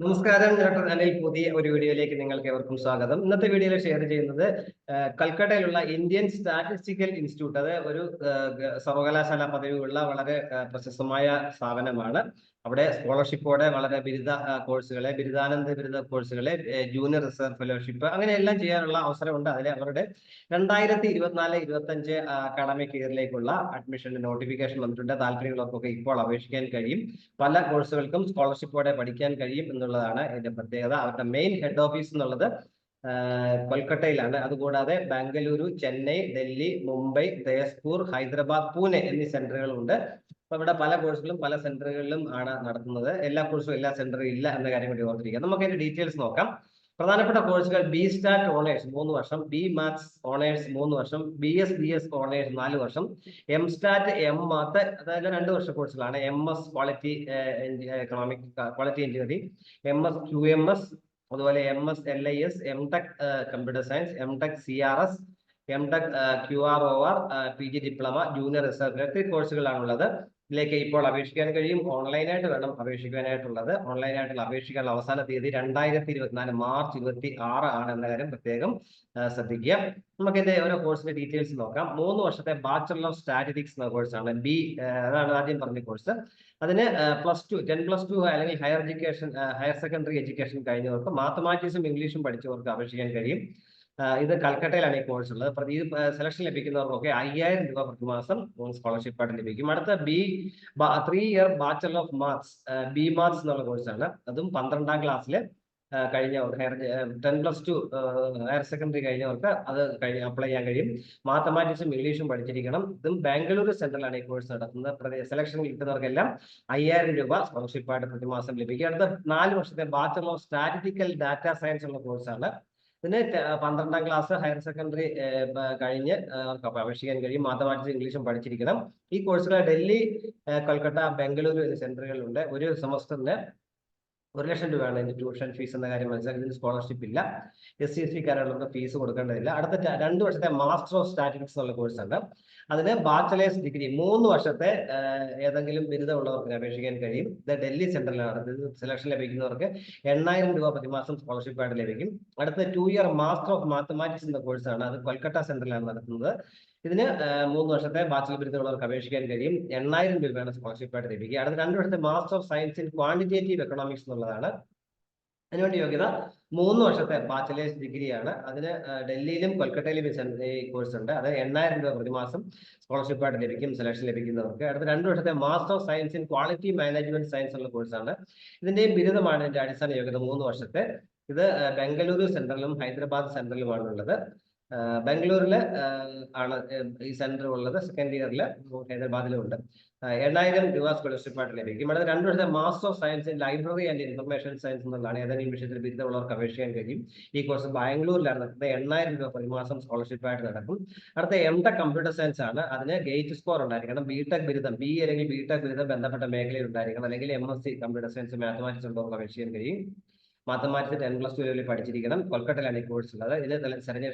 നമസ്കാരം ഡോക്ടർ അനിൽ പുതിയ ഒരു വീഡിയോയിലേക്ക് നിങ്ങൾക്ക് ഏവർക്കും സ്വാഗതം. ഇന്നത്തെ വീഡിയോയിൽ ഷെയർ ചെയ്യുന്നത് കൽക്കട്ടയിലുള്ള ഇന്ത്യൻ സ്റ്റാറ്റിസ്റ്റിക്കൽ ഇൻസ്റ്റിറ്റ്യൂട്ട് അത് ഒരു സർവകലാശാല പദവിയുള്ള വളരെ പ്രശസ്തമായ സ്ഥാപനമാണ്. അവിടെ സ്കോളർഷിപ്പോടെ വളരെ ബിരുദ കോഴ്സുകളെ ബിരുദാനന്ദ ബിരുദ കോഴ്സുകളെ ജൂനിയർ റിസർച്ച് ഫെലോഷിപ്പ് അങ്ങനെയെല്ലാം ചെയ്യാനുള്ള അവസരമുണ്ട്. അതിൽ അവരുടെ രണ്ടായിരത്തി ഇരുപത്തിനാല് ഇരുപത്തി അഞ്ച് അക്കാഡമിക് ഇയറിലേക്കുള്ള അഡ്മിഷന്റെ നോട്ടിഫിക്കേഷൻ വന്നിട്ടുണ്ട്. താല്പര്യങ്ങൾക്കൊക്കെ ഇപ്പോൾ അപേക്ഷിക്കാൻ കഴിയും. പല കോഴ്സുകൾക്കും സ്കോളർഷിപ്പോടെ പഠിക്കാൻ കഴിയും എന്നുള്ളതാണ് ഇതിന്റെ പ്രത്യേകത. അവരുടെ മെയിൻ ഹെഡ് ഓഫീസ് എന്നുള്ളത് ആ, കൊൽക്കത്തയിലാണ് അതുകൂടാതെ ബാംഗ്ലൂരു ചെന്നൈ ഡൽഹി മുംബൈ തേസ്പൂർ ഹൈദരാബാദ് പൂനെ എന്നീ സെന്ററുകളുണ്ട്. അപ്പൊ ഇവിടെ പല കോഴ്സുകളും പല സെന്ററുകളിലും ആണ് നടത്തുന്നത്. എല്ലാ കോഴ്സും എല്ലാ സെന്ററും ഇല്ല എന്ന കാര്യം കൂടി ഓർത്തിരിക്കുക. നമുക്ക് അതിന്റെ ഡീറ്റെയിൽസ് നോക്കാം. പ്രധാനപ്പെട്ട കോഴ്സുകൾ ബി സ്റ്റാറ്റ് ഓണേഴ്സ് മൂന്ന് വർഷം ബി മാത്സ് ഓണേഴ്സ് മൂന്ന് വർഷം B S B S honours നാല് വർഷം എം സ്റ്റാറ്റ് എം മാത്ത് അതായത് രണ്ട് വർഷ കോഴ്സുകളാണ്. M S quality economic quality engineering M S Q M S അതുപോലെ M S L I S M tech computer science M tech C R S M tech Q R O R P G diploma junior research കോഴ്സുകളാണുള്ളത് ഇതിലേക്ക് ഇപ്പോൾ അപേക്ഷിക്കാൻ കഴിയും. ഓൺലൈനായിട്ട് വേണം അപേക്ഷിക്കാനായിട്ടുള്ളത്. ഓൺലൈനായിട്ടുള്ള അപേക്ഷിക്കാനുള്ള അവസാന തീയതി രണ്ടായിരത്തി ഇരുപത്തിനാല് മാർച്ച് ഇരുപത്തി ആറ് ആണ് എന്ന കാര്യം പ്രത്യേകം ശ്രദ്ധിക്കുക. നമുക്ക് ഇതിന്റെ ഓരോ കോഴ്സിന്റെ ഡീറ്റെയിൽസ് നോക്കാം. മൂന്ന് വർഷത്തെ ബാച്ചലർ ഓഫ് സ്റ്റാറ്റിസ്റ്റിക്സ് എന്ന കോഴ്സാണ്. ബി അതാണ് ആദ്യം പറഞ്ഞ കോഴ്സ്. അതിന് plus two ten plus two അല്ലെങ്കിൽ higher education higher secondary education കഴിഞ്ഞവർക്ക് മാത്തമാറ്റിക്സും ഇംഗ്ലീഷും പഠിച്ചവർക്ക് അപേക്ഷിക്കാൻ കഴിയും. ഇത് കൽക്കട്ടയിലാണ് ഈ കോഴ്സ് ഉള്ളത്. പ്രതി സെലക്ഷൻ ലഭിക്കുന്നവർക്കൊക്കെ അയ്യായിരം രൂപ പ്രതിമാസം സ്കോളർഷിപ്പ് ആയിട്ട് ലഭിക്കും. അടുത്ത B three year bachelor of maths B maths എന്നുള്ള കോഴ്സാണ് അതും പന്ത്രണ്ടാം ക്ലാസ്സിൽ കഴിഞ്ഞവർക്ക് higher ten plus two higher secondary കഴിഞ്ഞവർക്ക് അത് കഴിഞ്ഞ് അപ്ലൈ ചെയ്യാൻ കഴിയും. മാത്തമാറ്റിക്സും ഇംഗ്ലീഷും പഠിച്ചിരിക്കണം. ഇതും ബാംഗ്ലൂർ സെൻട്രലാണ് ഈ കോഴ്സ് നടത്തുന്നത്. സെലക്ഷൻ കിട്ടുന്നവർക്കെല്ലാം അയ്യായിരം രൂപ സ്കോളർഷിപ്പായിട്ട് പ്രതിമാസം ലഭിക്കും. അടുത്ത നാല് വർഷത്തെ bachelor of statistical data science ഉള്ള കോഴ്സാണ് ടെ- പന്ത്രണ്ടാം ക്ലാസ് ഹയർ സെക്കൻഡറി കഴിഞ്ഞ് അവർക്ക് അപേക്ഷിക്കാൻ കഴിയും. മാത്തമാറ്റിക്സ് ഇംഗ്ലീഷും പഠിച്ചിരിക്കണം. ഈ കോഴ്സുകൾ ഡൽഹി കൊൽക്കത്ത ബംഗളൂരു എന്നീ സെന്ററുകളിലുണ്ട്. ഒരു സെമസ്റ്ററിന് ഒരു ലക്ഷം രൂപയാണ് ഇതിന്റെ ട്യൂഷൻ ഫീസ് എന്ന കാര്യം മനസ്സിലാക്കി. ഇതിന് സ്കോളർഷിപ്പ് ഇല്ല. എസ് സി എസ് സി കാരുള്ളവർക്ക് ഫീസ് കൊടുക്കേണ്ടതില്ല. അടുത്ത രണ്ട് വർഷത്തെ മാസ്റ്റർ ഓഫ് സ്റ്റാറ്റിക്സ് എന്നുള്ള കോഴ്സ് ഉണ്ട്. അതിന് ബാച്ചലേഴ്സ് ഡിഗ്രി മൂന്ന് വർഷത്തെ ഏതെങ്കിലും ബിരുദമുള്ളവർക്ക് അപേക്ഷിക്കാൻ കഴിയും. ഇത് ഡൽഹി ഇത് സെലക്ഷൻ ലഭിക്കുന്നവർക്ക് എണ്ണായിരം രൂപ പ്രതിമാസം സ്കോളർഷിപ്പ് ആയിട്ട് ലഭിക്കും. അടുത്ത two year master of mathematics എന്ന കോഴ്സാണ് അത് കൊൽക്കത്ത സെന്ററിലാണ് നടത്തുന്നത്. ഇതിന് മൂന്ന് വർഷത്തെ ബാച്ചിലർ ബിരുദമുള്ളവർക്ക് അപേക്ഷിക്കാൻ കഴിയും. എണ്ണായിരം രൂപയാണ് സ്കോളർഷിപ്പ് ആയിട്ട് ലഭിക്കുക. അടുത്ത രണ്ട് വർഷത്തെ master of science in quantitative economics എന്നുള്ളതാണ്. അതിനുവേണ്ടി യോഗ്യത മൂന്ന് വർഷത്തെ ബാച്ചലേഴ്സ് ഡിഗ്രിയാണ് അതിന് ഡൽഹിയിലും കൊൽക്കത്തയിലും ഈ കോഴ്സ് ഉണ്ട്. അത് എണ്ണായിരം രൂപ പ്രതിമാസം സ്കോളർഷിപ്പ് ആയിട്ട് ലഭിക്കും സെലക്ഷൻ ലഭിക്കുന്നവർക്ക്. അടുത്ത രണ്ട് വർഷത്തെ master of science in quality management science ഉള്ള കോഴ്സാണ് ഇതിന്റെയും ബിരുദമാണ് ഇതിന്റെ അടിസ്ഥാന യോഗ്യത മൂന്ന് വർഷത്തെ. ഇത് ബംഗളൂരു സെൻട്രലും ഹൈദരാബാദ് സെൻട്രലുമാണുള്ളത് ആ, ബാംഗ്ലൂരിൽ ആണ് ഈ സെന്റർ ഉള്ളത് സെക്കൻഡ് ഇയറിൽ ഹൈദരാബാദിലും ഉണ്ട് എണ്ണായിരം രൂപ സ്കോളർഷിപ്പായിട്ട് ലഭിക്കും. ഇവിടെ രണ്ട് വർഷത്തെ master of science in library and information science എന്നുള്ളതാണ് ഏതെങ്കിലും വിഷയത്തിൽ ബിരുദമുള്ളവർക്ക് അപേക്ഷിക്കാൻ കഴിയും. ഈ കോഴ്സ് ബാംഗ്ലൂരിലാണ് നടക്കുന്നത്. എണ്ണായിരം രൂപ പ്രതിമാസം സ്കോളർഷിപ്പ് ആയിട്ട് നടക്കും. അടുത്ത എം ടെക് കമ്പ്യൂട്ടർ സയൻസ് ആണ്. അതിന് ഗേറ്റ് സ്കോർ ഉണ്ടായിരിക്കണം. ബി ടെക് ബിരുദം ബി അല്ലെങ്കിൽ ബി ടെക് ബിരുദം ബന്ധപ്പെട്ട മേഖലയിൽ ഉണ്ടായിരിക്കണം. അല്ലെങ്കിൽ M S C computer science mathematics ഉള്ളവർക്ക് അപേക്ഷിക്കാൻ കഴിയും. മാത്തമാറ്റിക്സ് ടെൻ പ്ലസ് ടു ലെവലിൽ പഠിച്ചിരിക്കണം. കൊൽക്കത്തയിലാണ് ഈ കോഴ്സ് ഉള്ളത്. ഇത് സെലക്ഷൻ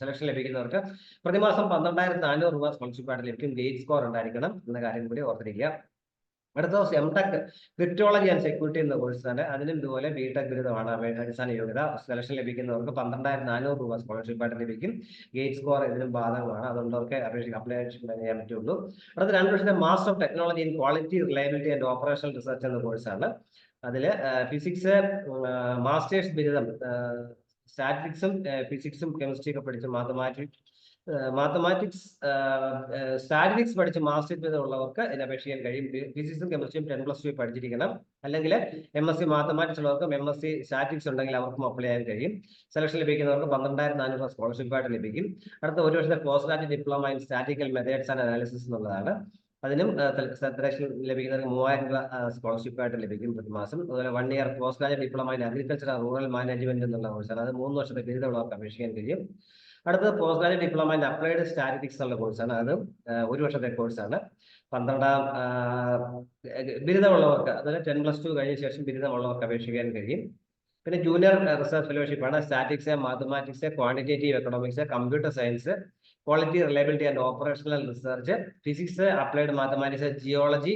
സെലക്ഷൻ ലഭിക്കുന്നവർക്ക് പ്രതിമാസം പന്ത്രണ്ടായിരത്തി നാനൂറ് രൂപ സ്കോളർഷിപ്പ് ആയിട്ട് ലഭിക്കും. ഗേറ്റ് സ്കോർ ഉണ്ടായിരിക്കണം എന്ന കാര്യം കൂടി ഓർത്തിരിക്കുക. അടുത്ത ദിവസം M tech cryptology and security എന്ന കോഴ്സ് കോഴ്സാണ് അതിനും ഇതുപോലെ ബി ടെക് ബിരുദമാണ്. അടിസ്ഥാന യോഗ്യത. സെലക്ഷൻ ലഭിക്കുന്നവർക്ക് പന്ത്രണ്ടായിരത്തി നാനൂറ് രൂപ സ്കോളർഷിപ്പ് ആയിട്ട് ലഭിക്കും. ഗേറ്റ് സ്കോർ ഇതിനും ബാധകമാണ്. അതുകൊണ്ടവർക്ക് അപേക്ഷ അപ്ലൈ ചെയ്യാൻ പറ്റുള്ളൂ. അടുത്ത രണ്ട് വർഷത്തെ master of technology in quality reliability and operational research എന്ന കോഴ്സാണ് അതിൽ ഫിസിക്സ് മാസ്റ്റേഴ്സ് ബിരുദം സ്റ്റാറ്റിക്സും ഫിസിക്സും കെമിസ്ട്രി ഒക്കെ പഠിച്ച് മാത്തമാറ്റിക്സ് മാത്തമാറ്റിക്സ് സ്റ്റാറ്റിക്സ് പഠിച്ച് മാസ്റ്റേഴ്സ് ബിരുദം ഉള്ളവർക്ക് ഇതിന് ചെയ്യാൻ കഴിയും ഫിസിക്സും കെമിസ്ട്രിയും ടെൻ പ്ലസ് ടു പഠിച്ചിരിക്കണം. അല്ലെങ്കിൽ എം എസ് സി മാത്തമാറ്റിക്സ് ഉള്ളവർക്കും എം എസ് സി സ്റ്റാറ്റിക്സ് ഉണ്ടെങ്കിൽ അവർക്കും അപ്ലൈ ചെയ്യാൻ കഴിയും. സെലക്ഷൻ ലഭിക്കുന്നവർക്ക് പന്ത്രണ്ടായിരത്തി നാനൂറ് സ്കോളർഷിപ്പായിട്ട് ലഭിക്കും. അടുത്ത ഒരു വർഷത്തെ post graduate diploma in statical methods and analysis എന്നുള്ളതാണ്. അതിനും സെലക്ഷൻ ലഭിക്കുന്ന മൂവായിരം രൂപ സ്കോളർഷിപ്പ് ആയിട്ട് ലഭിക്കും പ്രതിമാസം അതുപോലെ one year post graduate diploma in agriculture rural management എന്നുള്ള കോഴ്സാണ് അത് മൂന്ന് വർഷത്തെ ബിരുദമുള്ളവർക്ക് അപേക്ഷിക്കാൻ കഴിയും. അടുത്തത് post graduate diploma in applied statistics എന്നുള്ള കോഴ്സാണ് അത് ഒരു വർഷത്തെ കോഴ്സാണ് പന്ത്രണ്ടാം ബിരുദമുള്ളവർക്ക് അതായത് ടെൻ പ്ലസ് ടു കഴിഞ്ഞ ശേഷം ബിരുദമുള്ളവർക്ക് അപേക്ഷിക്കാൻ കഴിയും. പിന്നെ ജൂനിയർ റിസർച്ച് ഫെലോഷിപ്പ് ആണ്. Statics mathematics quantitative economics computer science quality reliability and operational research physics applied mathematics geology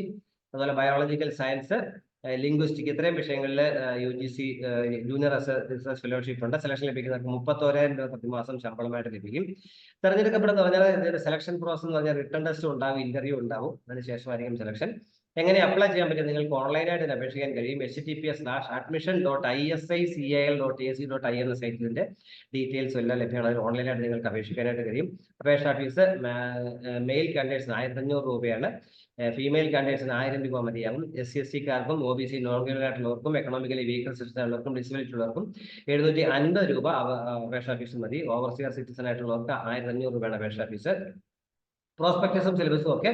അതുപോലെ ബയോളജിക്കൽ സയൻസ് ലിംഗ്വിസ്റ്റിക് ഇത്രയും വിഷയങ്ങളിൽ U G C junior research fellowship ഉണ്ട്. സെലക്ഷൻ ലഭിക്കുന്നവർക്ക് മുപ്പത്തോരായിരം രൂപ പ്രതിമാസം ശമ്പളമായിട്ട് ലഭിക്കും. തെരഞ്ഞെടുക്കപ്പെടുന്ന പറഞ്ഞാൽ സെലക്ഷൻ പ്രോസസ് എന്ന് പറഞ്ഞാൽ റിട്ടേൺ ടെസ്റ്റ് ഉണ്ടാവും ഇന്റർവ്യൂ ഉണ്ടാവും. അതിനുശേഷമായിരിക്കും സെലക്ഷൻ എങ്ങനെ അപ്ലൈ ചെയ്യാൻ പറ്റും? നിങ്ങൾക്ക് ഓൺലൈനായിട്ട് അപേക്ഷിക്കാൻ കഴിയും. H T P S slash admission dot I S I C L dot A C dot I എന്ന സൈറ്റിന്റെ ഡീറ്റെയിൽസ് എല്ലാം ലഭ്യമാണ്. ഓൺലൈനായിട്ട് നിങ്ങൾക്ക് അപേക്ഷിക്കാനായിട്ട് കഴിയും. അപേക്ഷാ ഫീസ് മെയിൽ കാൻഡിഡേറ്റ്സിന് ആയിരത്തി അഞ്ഞൂറ് രൂപയാണ്. ഫീമെയിൽ കാൻഡിഡേറ്റ്സിന് ആയിരം രൂപ മതിയാകും. എസ് സി എസ് സിക്കാർക്കും ഒ ബി സി നോൺ ആയിട്ടുള്ളവർക്കും എക്കണോമിക്കലി വീക്കർ സിറ്റിസൺ ഉള്ളവർക്കും ഡിസബിലിറ്റി ഉള്ളവർക്കും എഴുന്നൂറ്റി അൻപത് രൂപ അപേക്ഷാ ഫീസ് മതി. ഓവർസിയർ സിറ്റിസൺ ആയിട്ടുള്ളവർക്ക് ആയിരത്തി അഞ്ഞൂറ് രൂപയാണ് അപേക്ഷാ ഫീസ് പ്രോസ്പെക്ടസും സിലബസും ഒക്കെ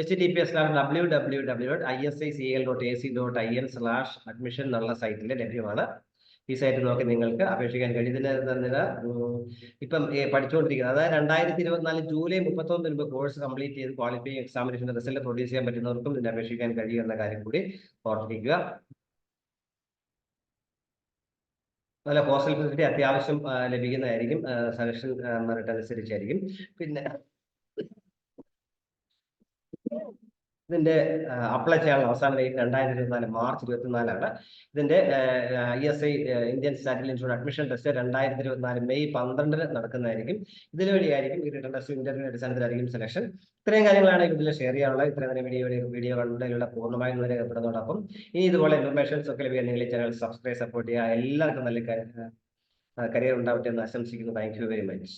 H T P S slash W W W dot I S I C L dot A C dot I N slash admission എന്നുള്ള സൈറ്റിൽ ലഭ്യമാണ്. ഈ സൈറ്റ് നോക്കി നിങ്ങൾക്ക് അപേക്ഷിക്കാൻ കഴിയും. ഇതിന് ഇപ്പം പഠിച്ചുകൊണ്ടിരിക്കുന്നത്. അതായത് രണ്ടായിരത്തി ഇരുപത്തിനാല് ജൂലൈ മുപ്പത്തൊന്നിന് മുമ്പ് കോഴ്സ് കംപ്ലീറ്റ് ചെയ്ത് ക്വാളിഫൈ എക്സാമിനേഷന്റെ റിസൾട്ട് പ്രൊഡ്യൂസ് ചെയ്യാൻ പറ്റുന്നവർക്കും ഇതിന് അപേക്ഷിക്കാൻ കഴിയും എന്ന കാര്യം കൂടി ഓർത്തിരിക്കുക. അതുപോലെ ഹോസ്റ്റൽ ഫെസിലിറ്റി അത്യാവശ്യം ലഭിക്കുന്നതായിരിക്കും. സെലക്ഷൻ മെറിറ്റ് അനുസരിച്ചായിരിക്കും പിന്നെ ഇതിന്റെ അപ്ലൈ ചെയ്യാനുള്ള അവസാന ഡേറ്റ് രണ്ടായിരത്തി ഇരുപത്തിനാല് മാർച്ച് ഇരുപത്തിനാലാണ്. ഇതിന്റെ ഐ എസ് ഐ ഇന്ത്യൻ സ്റ്റാറ്റിൽ ഇൻസ്റ്റിറ്റ്യൂട്ട് അഡ്മിഷൻ ടെസ്റ്റ് രണ്ടായിരത്തി ഇരുപത്തിനാല് മെയ് പന്ത്രണ്ടിന് നടക്കുന്നതായിരിക്കും. ഇതിനു വഴിയായിരിക്കും ഈ റിട്ടേൺ ടെസ്റ്റ് ഇന്റർവ്യൂ അടിസ്ഥാനത്തിലായിരിക്കും സെലക്ഷൻ ഇത്രയും കാര്യങ്ങളാണ് ഇതിൽ ഷെയർ ചെയ്യാനുള്ളത്. ഇത്രയും നേരം വീഡിയോ വീഡിയോ കണ്ടതിലുള്ള പൂർണമായും രേഖപ്പെടുന്നതോടൊപ്പം ഇനി ഇതുപോലെ ഇൻഫർമേഷൻസ് ഒക്കെ ലഭിക്കാൻ നിങ്ങൾ ചാനൽ സബ്സ്ക്രൈബ് സപ്പോർട്ട് ചെയ്യുക. എല്ലാവർക്കും നല്ല കരിയർ ഉണ്ടാവട്ടെ എന്ന് ആശംസിക്കുന്നു. Thank very much